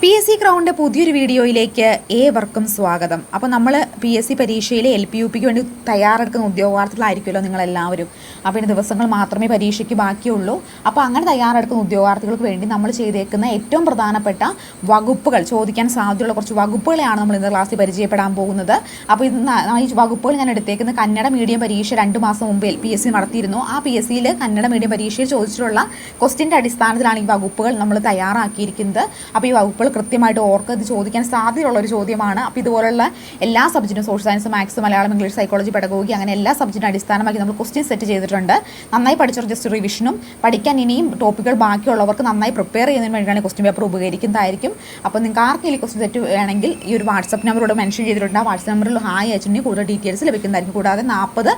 P S C crowned പുതിയൊരു വീഡിയോയിലേക്ക് ഏവർക്കും സ്വാഗതം. അപ്പോൾ നമ്മൾ പി എസ് സി പരീക്ഷയിൽ എൽ പി യു പിക്ക് വേണ്ടി തയ്യാറെടുക്കുന്ന ഉദ്യോഗാർത്ഥികളായിരിക്കുമല്ലോ നിങ്ങളെല്ലാവരും. അപ്പോൾ ഇനി ദിവസങ്ങൾ മാത്രമേ പരീക്ഷയ്ക്ക് ബാക്കിയുള്ളൂ. അപ്പോൾ അങ്ങനെ തയ്യാറെടുക്കുന്ന ഉദ്യോഗാർത്ഥികൾക്ക് വേണ്ടി നമ്മൾ ചെയ്തേക്കുന്ന ഏറ്റവും പ്രധാനപ്പെട്ട വകുപ്പുകൾ ചോദിക്കാൻ സാധ്യതയുള്ള കുറച്ച് വകുപ്പുകളെയാണ് നമ്മൾ ഇന്ന് ക്ലാസ്സിൽ പരിചയപ്പെടാൻ പോകുന്നത്. അപ്പോൾ ഇന്ന് ഈ വകുപ്പുകൾ ഞാൻ എടുത്തേക്കുന്ന കന്നഡ മീഡിയം പരീക്ഷ രണ്ട് മാസം മുമ്പ് പി എസ് സി നടത്തിയിരുന്നു. ആ പി എസ് സിയിൽ കന്നഡ മീഡിയം പരീക്ഷയിൽ ചോദിച്ചിട്ടുള്ള ക്വസ്റ്റിന്റെ അടിസ്ഥാനത്തിലാണ് ഈ വകുപ്പുകൾ നമ്മൾ തയ്യാറാക്കിയിരിക്കുന്നത്. അപ്പോൾ ഈ വകുപ്പുകൾ കൃത്യമായിട്ട് ഓർക്കുക ഇത് ചോദിക്കാൻ സാധ്യതയുള്ള ഒരു ചോദ്യമാണ്. അപ്പോൾ ഇതുപോലുള്ള എല്ലാ സബ്ജക്റ്റും social science maths Malayalam English psychology pedagogy അങ്ങനെ എല്ലാ സബ്ജക്റ്റും അടിസ്ഥാനമാക്കി നമ്മൾ ക്വസ്റ്റ്യൻ സെറ്റ് ചെയ്തിട്ടുണ്ട്. നന്നായി പഠിച്ചവർ ജസ്റ്റ് റിവിഷനും പഠിക്കാൻ ഇനിയും ടോപ്പിക്കുകൾ ബാക്കിയുള്ളവർക്ക് നന്നായി പ്രിപ്പയർ ചെയ്യുന്നതിന് വേണ്ടിയാണ് ക്വസ്റ്റ്യൻ പേപ്പർ ഉപകരിക്കുന്നതായിരിക്കും. അപ്പോൾ നിങ്ങൾക്ക് ആർക്കെങ്കിലും ക്വസ്റ്റ്യൻ സെറ്റ് വേണമെങ്കിൽ ഈ ഒരു വാട്സപ്പ് നമ്പറോട് മെൻഷൻ ചെയ്തിട്ടുണ്ട്. ആ വാട്സപ്പ് നമ്പറിൽ ഹായ് അയച്ചിട്ടുണ്ടെങ്കിൽ കൂടുതൽ ഡീറ്റെയിൽസ് ലഭിക്കുന്നതായിരിക്കും. കൂടാതെ നാൽപ്പത്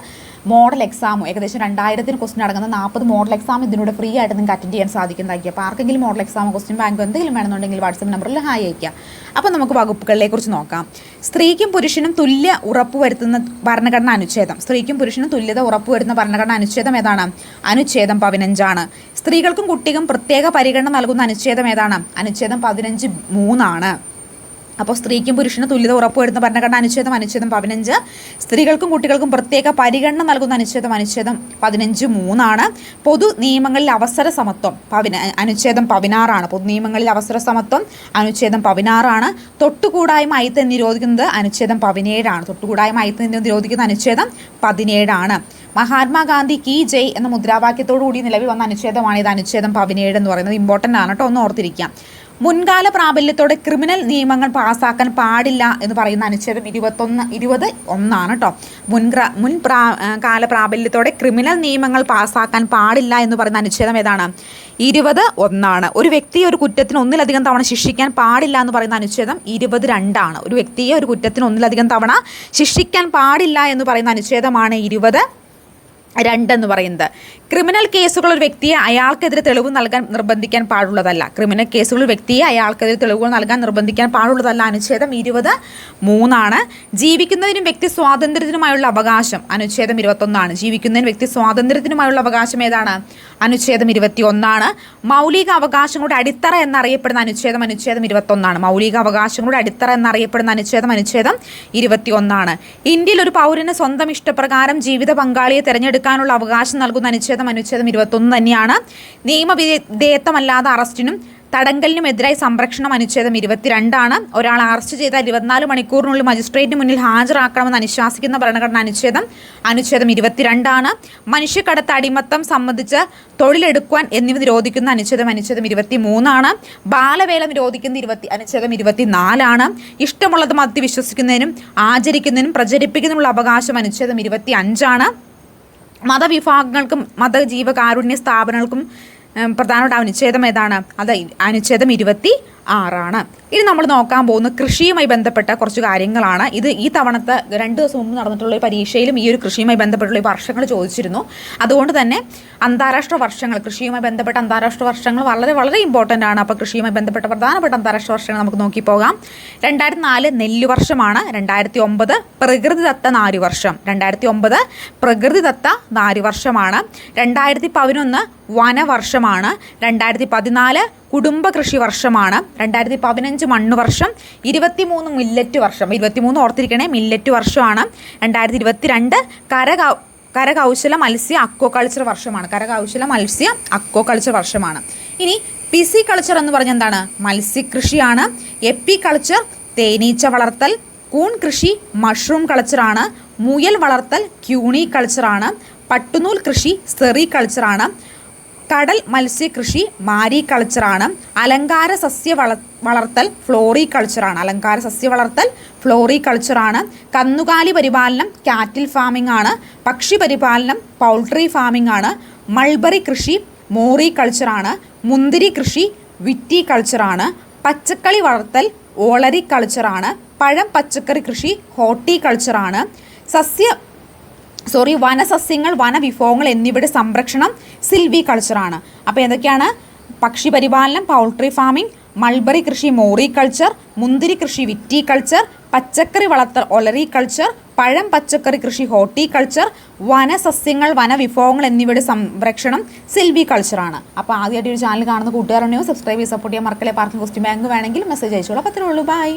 മോഡൽ എക്സാമും ഏകദേശം രണ്ടായിരത്തിന് ക്വസ്റ്റ്യൻ അടങ്ങുന്ന നാൽപ്പത് മോഡൽ എക്സാം ഇതിനോട് ഫ്രീ ആയിട്ട് നിങ്ങൾക്ക് അറ്റൻഡ് ചെയ്യാൻ സാധിക്കുന്നതായിരിക്കും അപ്പോൾ ആർക്കെങ്കിലും മോഡൽ എക്സാം ക്വസ്റ്റ്യൻ ബാങ്ക് എന്തെങ്കിലും വേണമെന്നുണ്ടെങ്കിൽ വാട്സപ്പ് നമ്പറിൽ ഹായ് അയക്കുക അപ്പോൾ നമുക്ക് വകുപ്പുകളെക്കുറിച്ച് നോക്കാം. സ്ത്രീക്കും പുരുഷനും തുല്യ ഉറപ്പ് വരുത്തുന്ന ഭരണഘടന അനുച്ഛേദം. സ്ത്രീക്കും പുരുഷനും തുല്യത ഉറപ്പുവരുത്തുന്ന ഭരണഘടന അനുച്ഛേദം ഏതാണ്? അനുച്ഛേദം പതിനഞ്ചാണ്. സ്ത്രീകൾക്കും കുട്ടികൾക്കും പ്രത്യേക പരിഗണന നൽകുന്ന അനുച്ഛേദം ഏതാണ്? അനുച്ഛേദം പതിനഞ്ച് മൂന്നാണ്. അപ്പോൾ സ്ത്രീക്കും പുരുഷനും തുല്യത ഉറപ്പുവരുത്തുന്ന ഭരണഘടന അനുച്ഛേദം അനുച്ഛേദം പതിനഞ്ച്. സ്ത്രീകൾക്കും കുട്ടികൾക്കും പ്രത്യേക പരിഗണന നൽകുന്ന അനുച്ഛേദം അനുച്ഛേദം പതിനഞ്ച് മൂന്നാണ്. പൊതു നിയമങ്ങളിൽ അവസര സമത്വം പതിന അനുച്ഛേദം പതിനാറാണ്. പൊതു നിയമങ്ങളിൽ അവസര സമത്വം അനുച്ഛേദം പതിനാറാണ്. തൊട്ടുകൂടായ്മ അയിത്ത് നിരോധിക്കുന്നത് അനുച്ഛേദം പതിനേഴാണ്. തൊട്ടുകൂടായ്മ അയിത്ത് നിരോധിക്കുന്ന അനുച്ഛേദം പതിനേഴാണ്. മഹാത്മാഗാന്ധി കി ജയ് എന്ന മുദ്രാവാക്യത്തോടു കൂടി നിലവിൽ വന്ന അനുച്ഛേദമാണ് ഇത്. അനുച്ഛേദം പതിനേഴ് എന്ന് പറയുന്നത് ഇമ്പോർട്ടന്റ് ആണ് കേട്ടോ ഒന്ന് ഓർത്തിരിക്കാം മുൻകാല പ്രാബല്യത്തോടെ ക്രിമിനൽ നിയമങ്ങൾ പാസാക്കാൻ പാടില്ല എന്ന് പറയുന്ന അനുച്ഛേദം ഇരുപത്തൊന്ന് ഇരുപത് ഒന്നാണ് കേട്ടോ മുൻഗ്ര മുൻ പ്രാ കാല പ്രാബല്യത്തോടെ ക്രിമിനൽ നിയമങ്ങൾ പാസാക്കാൻ പാടില്ല എന്ന് പറയുന്ന അനുച്ഛേദം ഏതാണ്? ഇരുപത് ഒന്നാണ്. ഒരു വ്യക്തിയെ ഒരു കുറ്റത്തിന് ഒന്നിലധികം തവണ ശിക്ഷിക്കാൻ പാടില്ല എന്ന് പറയുന്ന അനുച്ഛേദം ഇരുപത് രണ്ടാണ്. ഒരു വ്യക്തിയെ ഒരു കുറ്റത്തിന് ഒന്നിലധികം തവണ ശിക്ഷിക്കാൻ പാടില്ല എന്ന് പറയുന്ന അനുച്ഛേദമാണ് ഇരുപത് രണ്ടെന്ന് പറയുന്നത്. ക്രിമിനൽ കേസുകൾ ഒരു വ്യക്തിയെ അയാൾക്കെതിരെ തെളിവ് നൽകാൻ നിർബന്ധിക്കാൻ പാടുള്ളതല്ല. ക്രിമിനൽ കേസുകൾ വ്യക്തിയെ അയാൾക്കെതിരെ തെളിവുകൾ നൽകാൻ നിർബന്ധിക്കാൻ പാടുള്ളതല്ല. അനുച്ഛേദം ഇരുപത് മൂന്നാണ്. ജീവിക്കുന്നതിനും വ്യക്തി സ്വാതന്ത്ര്യത്തിനുമായുള്ള അവകാശം. അനുച്ഛേദം ഇരുപത്തൊന്നാണ്. ജീവിക്കുന്നതിന് വ്യക്തി സ്വാതന്ത്ര്യത്തിനുമായുള്ള അവകാശം ഏതാണ്? അനുച്ഛേദം ഇരുപത്തി ഒന്നാണ് മൗലിക അവകാശങ്ങളുടെ അടിത്തറ എന്നറിയപ്പെടുന്ന അനുച്ഛേദം അനുച്ഛേദം ഇരുപത്തൊന്നാണ്. മൗലിക അവകാശങ്ങളുടെ അടിത്തറ എന്നറിയപ്പെടുന്ന അനുച്ഛേദം അനുച്ഛേദം ഇരുപത്തി ഒന്നാണ് ഇന്ത്യയിൽ ഒരു പൗരന് സ്വന്തം ഇഷ്ടപ്രകാരം ജീവിത പങ്കാളിയെ തിരഞ്ഞെടുക്കാനുള്ള അവകാശം നൽകുന്ന അനുച്ഛേദം അനുച്ഛേദം ഇരുപത്തൊന്ന് തന്നെയാണ്. നിയമവിധേയത്വമല്ലാതെ അറസ്റ്റിനും തടങ്കലിനുമെതിരായി സംരക്ഷണം അനുച്ഛേദം ഇരുപത്തിരണ്ടാണ്. ഒരാൾ അറസ്റ്റ് ചെയ്താൽ ഇരുപത്തിനാല് മണിക്കൂറിനുള്ളിൽ മജിസ്ട്രേറ്റിന് മുന്നിൽ ഹാജരാക്കണമെന്ന് അനുശാസിക്കുന്ന ഭരണഘടന അനുച്ഛേദം അനുച്ഛേദം ഇരുപത്തിരണ്ടാണ്. മനുഷ്യക്കടത്ത് അടിമത്തം സംബന്ധിച്ച് തൊഴിലെടുക്കുവാൻ എന്നിവ നിരോധിക്കുന്ന അനുച്ഛേദം അനുച്ഛേദം ഇരുപത്തി മൂന്നാണ് ബാലവേല നിരോധിക്കുന്ന ഇരുപത്തി അനുച്ഛേദം ഇരുപത്തിനാലാണ്. ഇഷ്ടമുള്ളത് മതി വിശ്വസിക്കുന്നതിനും ആചരിക്കുന്നതിനും പ്രചരിപ്പിക്കുന്നതിനുള്ള അവകാശം അനുച്ഛേദം ഇരുപത്തി അഞ്ചാണ് മതവിഭാഗങ്ങൾക്കും മതജീവകാരുണ്യ സ്ഥാപനങ്ങൾക്കും പ്രധാനപ്പെട്ട അനുച്ഛേദം ഏതാണ്? അത് അനുച്ഛേദം ഇരുപത്തി ആറാണ്. ഇനി നമ്മൾ നോക്കാൻ പോകുന്ന കൃഷിയുമായി ബന്ധപ്പെട്ട കുറച്ച് കാര്യങ്ങളാണ്. ഇത് ഈ തവണത്തെ രണ്ട് ദിവസം മുമ്പ് നടന്നിട്ടുള്ള ഈ പരീക്ഷയിലും ഈ ഒരു കൃഷിയുമായി ബന്ധപ്പെട്ടുള്ള വർഷങ്ങൾ ചോദിച്ചിരുന്നു. അതുകൊണ്ട് തന്നെ അന്താരാഷ്ട്ര വർഷങ്ങൾ കൃഷിയുമായി ബന്ധപ്പെട്ട അന്താരാഷ്ട്ര വർഷങ്ങൾ വളരെ വളരെ ഇമ്പോർട്ടന്റ് ആണ്. അപ്പോൾ കൃഷിയുമായി ബന്ധപ്പെട്ട പ്രധാനപ്പെട്ട അന്താരാഷ്ട്ര വർഷങ്ങൾ നമുക്ക് നോക്കി പോകാം. രണ്ടായിരത്തി നാല് നെല്ല് വർഷമാണ് രണ്ടായിരത്തി ഒമ്പത് പ്രകൃതിദത്ത നാല് വർഷം രണ്ടായിരത്തി ഒമ്പത് പ്രകൃതിദത്ത നാല് വർഷമാണ് രണ്ടായിരത്തി പതിനൊന്ന് വനവർഷമാണ്. രണ്ടായിരത്തി പതിനാല് കുടുംബ കൃഷി വർഷമാണ്. രണ്ടായിരത്തി പതിനഞ്ച് മണ്ണ് വർഷം ഇരുപത്തിമൂന്ന് മില്ലറ്റ് വർഷം. ഇരുപത്തിമൂന്ന് ഓർത്തിരിക്കണേ മില്ലറ്റ് വർഷമാണ്. രണ്ടായിരത്തി ഇരുപത്തിരണ്ട് കരകൗ കരകൗശല മത്സ്യ അക്വകൾച്ചർ വർഷമാണ്. കരകൗശല മത്സ്യ അക്വകൾച്ചർ വർഷമാണ്. ഇനി പിസി കൾച്ചർ എന്ന് പറഞ്ഞ എന്താണ്? മത്സ്യകൃഷിയാണ്. എപ്പി കൾച്ചർ തേനീച്ച വളർത്തൽ കൂൺ കൃഷി മഷ്റൂം കൾച്ചറാണ് മുയൽ വളർത്തൽ ക്യൂണി കൾച്ചറാണ് പട്ടുനൂൽ കൃഷി സെറി കൾച്ചറാണ് കടൽ മത്സ്യകൃഷി മാരി കൾച്ചറാണ് അലങ്കാര സസ്യ വള വളർത്തൽ ഫ്ലോറി കൾച്ചറാണ് അലങ്കാര സസ്യ വളർത്തൽ ഫ്ലോറി കൾച്ചറാണ് കന്നുകാലി പരിപാലനം കാറ്റിൽ ഫാമിംഗ് ആണ്. പക്ഷി പരിപാലനം പൗൾട്രി ഫാമിംഗ് ആണ്. മൾബറി കൃഷി മോറി കൾച്ചറാണ് മുന്തിരി കൃഷി വിറ്റി കൾച്ചറാണ് പച്ചക്കളി വളർത്തൽ ഓളരി കൾച്ചറാണ് പഴം പച്ചക്കറി കൃഷി ഹോർട്ടി കൾച്ചറാണ് സസ്യ സോറി വനസസ്യങ്ങൾ വനവിഭവങ്ങൾ എന്നിവയുടെ സംരക്ഷണം സിൽവി കൾച്ചറാണ്. അപ്പോൾ എന്തൊക്കെയാണ് പക്ഷി പരിപാലനം പൗൾട്രി ഫാമിംഗ് മൾബറി കൃഷി മോറി കൾച്ചർ മുന്തിരി കൃഷി വിറ്റി കൾച്ചർ പച്ചക്കറി വളർത്തൽ ഒലറി കൾച്ചർ പഴം പച്ചക്കറി കൃഷി ഹോർട്ടിക്കൾച്ചർ വനസസ്യങ്ങൾ വനവിഭവങ്ങൾ എന്നിവയുടെ സംരക്ഷണം സിൽവി കൾച്ചറാണ്. അപ്പോൾ ആദ്യമായിട്ട് ഒരു ചാനൽ കാണുന്ന കൂട്ടുകാരുണ്ടെങ്കിൽ സബ്സ്ക്രൈബ് ചെയ്ത് സപ്പോർട്ട് ചെയ്യാൻ മറക്കലെ പാർക്കിംഗ് കോസ്റ്റ്യൂം ബാങ്ക് വേണമെങ്കിൽ മെസ്സേജ് അയച്ചോളൂ. അപ്പോൾ അത്രേ ഉള്ളൂ. ബൈ